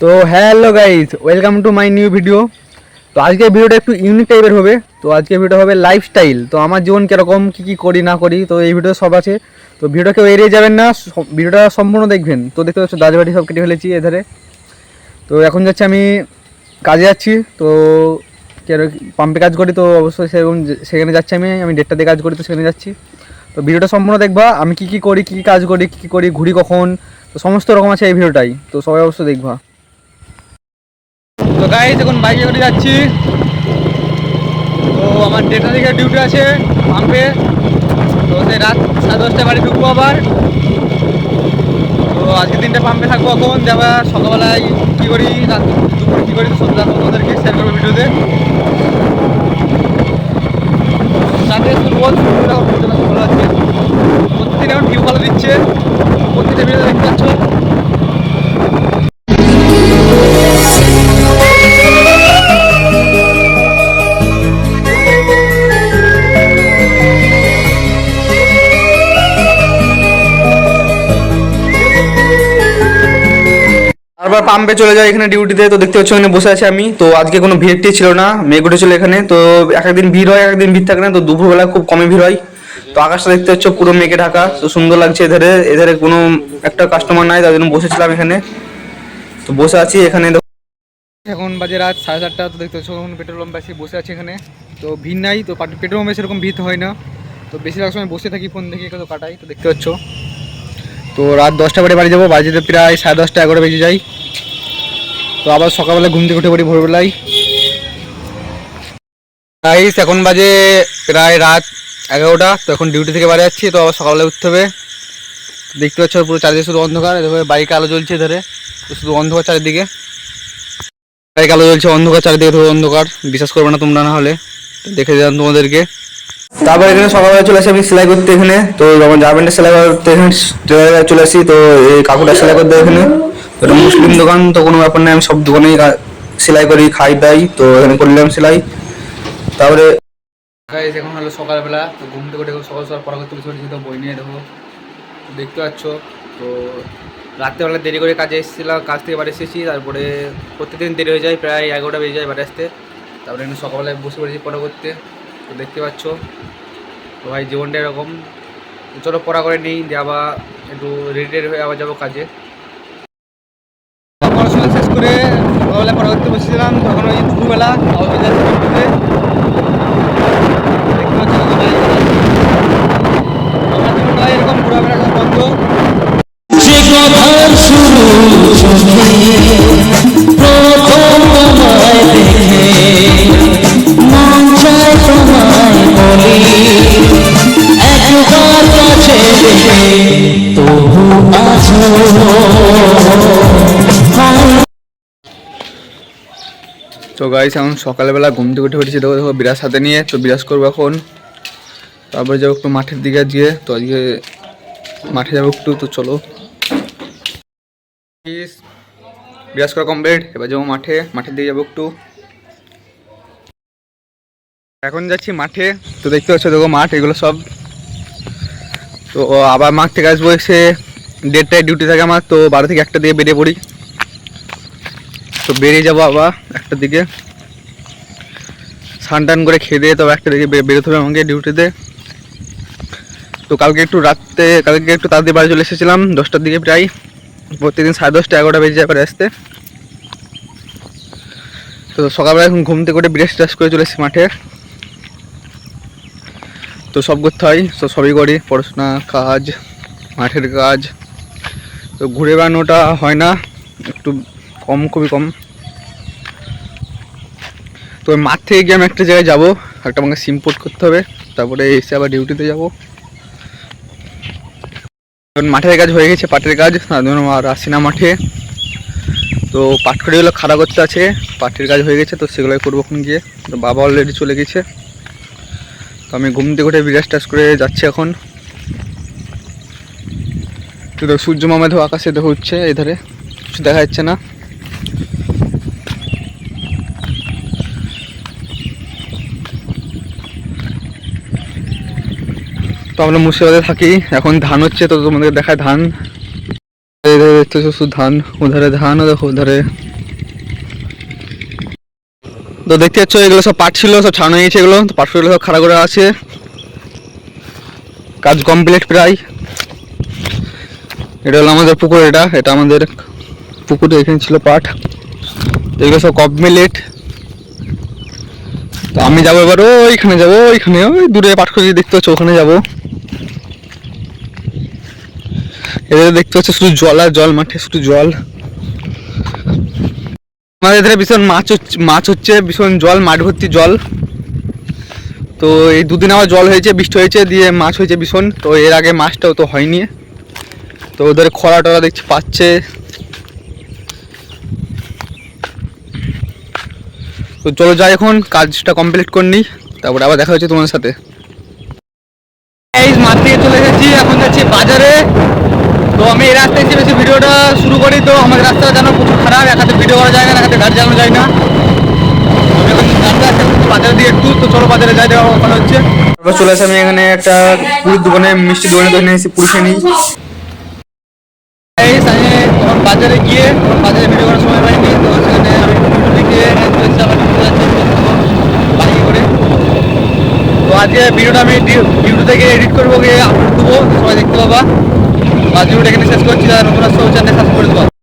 তো hello guys welcome to my new video. তো আজকের ভিডিওটা একটু ইউনিক টাইপের হবে। তো আজকের ভিডিওটা হবে লাইফস্টাইল তো আমার জীবন কীরকম, কী কী করি, না করি, তো এই ভিডিও সব আছে। তো ভিডিওটা কেউ এড়িয়ে যাবেন না ভিডিওটা সম্পূর্ণ দেখবেন। তো দেখতে পাচ্ছ দাজবাড়ি সব কেটে ফেলেছি এধারে। তো এখন যাচ্ছি আমি কাজে যাচ্ছি। তো পাম্পে কাজ করি, তো অবশ্যই সেরকম সেখানে যাচ্ছি আমি। আমি দেড়টা দিয়ে কাজ করি, তো সেখানে যাচ্ছি। তো ভিডিওটা সম্পূর্ণ দেখবা। আমি কী কী করি, কী কাজ করি কী করি, ঘুরি কখন, তো সমস্ত রকম আছে এই ভিডিওটাই। তো সবাই অবশ্যই দেখবা। গাইজ এখন বাইকে করে যাচ্ছি। তো আমার দেড়টা থেকে ডিউটি আছে পাম্পে তো সেই রাত সাড়ে দশটায় বাড়ি ঢুকবো আবার। তো আজকে দিনটা পাম্পে থাকব এখন। যাবা সকালবেলায় কী করি, রাত দুপুরে কী করি, সব জানব তোমাদেরকে শেয়ার করব ভিডিওতে। সাথে সুবোধ ভালো আছে। প্রতিদিন এখন ভিউ ভালো দিচ্ছে। প্রতিটা ভিডিও দেখতে পাচ্ছ। তারপর পাম্পে চলে যাই, এখানে ডিউটিতে তো দেখতে পাচ্ছ এখানে বসে আছি আমি। তো আজকে কোনো ভিড়টি ছিল না, মেঘ উঠেছিল এখানে। তো এক একদিন ভিড় হয়, একদিন ভিড় থাকে না, তো দুপুরবেলা খুব কমে ভিড় হয়। তো আকাশটা দেখতে পাচ্ছ পুরো মেঘে ঢাকা, তো সুন্দর লাগছে এধারে। এধারে কোনো একটা কাস্টমার নাই, তার জন্য বসেছিলাম এখানে। তো বসে আছি, এখানে এখন বাজে রাত সাড়ে চারটা, তো দেখতে পাচ্ছ এখন পেট্রোল পাম্প আছি বসে আছি এখানে। তো ভিড় নাই, তো পেট্রোল পাম্পে সেরকম ভিড় হয় না। তো বেশিরভাগ সময় বসে থাকি ফোন দেখে তো কাটাই, তো দেখতে পাচ্ছ। তো রাত দশটা বাড়ি বাড়ি যাব বাজেতে প্রায় সাড়ে দশটা এগারো বেজে যাই তো আবার সকালবেলা ঘুম থেকে উঠে পড়ি ভোরবেলায়। গাইস এখন বাজে প্রায় রাত এগারোটা, তো এখন ডিউটি থেকে বাড়ি যাচ্ছি, তো আবার সকালবেলা উঠতে হবে। দেখতে পাচ্ছ পুরো চারিদিকে শুধু অন্ধকার দেখো বাইকে আলো জ্বলছে ধরে তো শুধু অন্ধকার চারিদিকে। বাইক আলো জ্বলছে অন্ধকার চারিদিকে ধরে অন্ধকার, বিশ্বাস করবে না তোমরা না হলে। দেখে দিলাম তোমাদেরকে। তারপর এখানে সকালবেলা চলে আসি, আমি সেলাই করতে এখানে, তো যখন জার্মেন্টের সেলাই করতে এখানে চলে আসি, তো এই কাকুটা সেলাই করতে এখানে। এটা মুসলিম দোকান, তো কোনো ব্যাপার নেই, আমি সব দোকানেই সেলাই করি, খাই দাই, তো এখানে করলাম সেলাই। তারপরে গাইস এখন হলো সকালবেলা, তো ঘুম থেকে উঠে সকাল সকাল পড়া করতে বসে তো বই নিয়ে দেখো। দেখতে পাচ্ছ, তো রাত্রেবেলা দেরি করে কাজে এসেছিলাম, কাজ থেকে বাড়ি এসেছি, তারপরে প্রত্যেকদিন দেরি হয়ে যায়, প্রায় এগারোটা বেজে যায় বাড়ি আসতে। তারপরে এখানে সকালবেলায় বসে পড়েছি পড়া করতে, তো দেখতে পাচ্ছ। তো ভাই, জীবনটা এরকম। চলো পড়া করে নিই, দিয়ে আবার একটু রেডি রেডি হয়ে আবার যাব কাজে পড়াশোনা শেষ করে সকালবেলা পড়া করতে বসেছিলাম তখন ওই দুপুরবেলা আবার বেজে যাচ্ছে ডিউটিতে। দেখতে পাচ্ছ তো ভাই, আমার জীবনটা এরকম ঘোরাফেরা সব বন্ধ যে কথার তো গাইস এখন সকালবেলা ঘুম থেকে উঠে পড়েছি দেখো দেখো বিরাজ হাতে নিয়ে, তো বিরাজ করব এখন। তারপরে যাব একটু মাঠের দিকে আজকে তো আজকে মাঠে যাব একটু, তো চলো। বিরাজ করা কমপ্লিট এবার যাব মাঠে, মাঠের দিকে যাব একটু। এখন যাচ্ছি মাঠে, তো দেখতে পাচ্ছ, দেখো মাঠ, এগুলো সব। তো আবার মাঠ থেকে আসব এসে দেড়টায় ডিউটি থাকে আমার, তো বারো থেকে একটা দিয়ে বেরিয়ে পড়ি। তো বেরিয়ে যাব আবার একটা দিকে। স্নান টান করে খেয়ে দিয়ে তবে একটা দিকে বেরোতে হবে আমাকে ডিউটিতে। তো কালকে একটু রাত্রে, কালকে একটু তাড়াতাড়ি বাড়ি চলে এসেছিলাম, দশটার দিকে প্রায়। প্রত্যেকদিন সাড়ে দশটা এগারোটা বেজে যায় পরে আসতে। তো সকালবেলা এখন ঘুম থেকে উঠে ব্রেস ট্রেস করে চলে এসেছি মাঠে। তো সব করতে হয়, তো সবই করি, পড়াশোনা, কাজ, মাঠের কাজ। তো ঘুরে বেড়ানোটা হয় না, একটু কম, খুবই কম। তো মাঠ থেকে গিয়ে আমি একটা জায়গায় যাব, একটা আমাকে সিম পোর্ট করতে হবে, তারপরে এসে আবার ডিউটিতে যাব। মাঠের কাজ হয়ে গেছে, পাটের কাজ, আর আসি না মাঠে। তো পাটখড়িগুলো খাড়া করতে আছে, পাটের কাজ হয়ে গেছে, তো সেগুলোই করব এখন গিয়ে। তো বাবা অলরেডি চলে গেছে। তো আমি ঘুম থেকে বিরাজ টাস করে যাচ্ছি এখন। তো সূর্য মামা দেখো আকাশে দেখো উঠছে এধারে, কিছু দেখা যাচ্ছে না। তো আমরা মুর্শিদাবাদে থাকি। এখন ধান হচ্ছে, তো তোমাদের দেখায় ধান। এই দেখো দেখতেছো শুধু ধান ওধারে ধান দেখো ওধারে তো দেখতে পাচ্ছ, এগুলো সব পাট ছিল, সব ছাড়ানো হয়েছে এগুলো। তো পাটগুলো সব খাড়া করে আছে। কাজ কমপ্লিট প্রায়। এটা হলো আমাদের পুকুর, এটা। এটা আমাদের পুকুরে এখানে ছিল পাট। এগুলো সব কমপ্লিট তো আমি যাব এবার, ওইখানে যাব, ওইখানে। ওই দূরে পাট খুঁজে দেখতে পাচ্ছ ওখানে যাব। এদের দেখতে পাচ্ছ শুধু জল আর জল মাঠে, শুধু জল। আমাদের এখানে ভীষণ মাছ হচ্ছে মাছ হচ্ছে, ভীষণ জল, মাঠ ভর্তি জল। তো এই দুদিন আবার জল হয়েছে, বৃষ্টি হয়েছে, দিয়ে মাছ হয়েছে ভীষণ। তো এর আগে মাছটাও তো হয়নি। তো ওদের খরা টরা দেখছি পাচ্ছে। তো চলো যাই এখন, কাজটা কমপ্লিট করে নিই, তারপরে আবার দেখা হচ্ছে তোমার সাথে। এই মাঠ থেকে চলে গেছি, এখন যাচ্ছি বাজারে। তো আমি এই রাস্তায় এসে বেশি ভিডিওটা শুরু করি তো আমাদের রাস্তাটা যেন প্রচুর খারাপ একাতে ভিডিও করা যায় না একাতে গাড়ি চালানো যায় না। রাস্তা বাজারে দিয়ে একটু তো চলো বাজারে যাই দেওয়া ওখানে হচ্ছে। চলে আসি আমি এখানে একটা পুরীর দোকানে মিষ্টি দোকানে দোকানে এসে পুরি খেয়ে নিই। আমি তখন বাজারে গিয়ে বাজারে ভিডিও করার সময় পাইনি তো সেখানে আমি বাইকে করে তো আজকে ভিডিওটা আমি ইউটিউব থেকে এডিট করব গিয়ে আপলোড দেবো সবাই দেখতে পাবা। আজ ভিডিওটা এখানে শেষ করছি আর নতুন আসতে হচ্ছে সাবস্ক্রাইব করে দেবো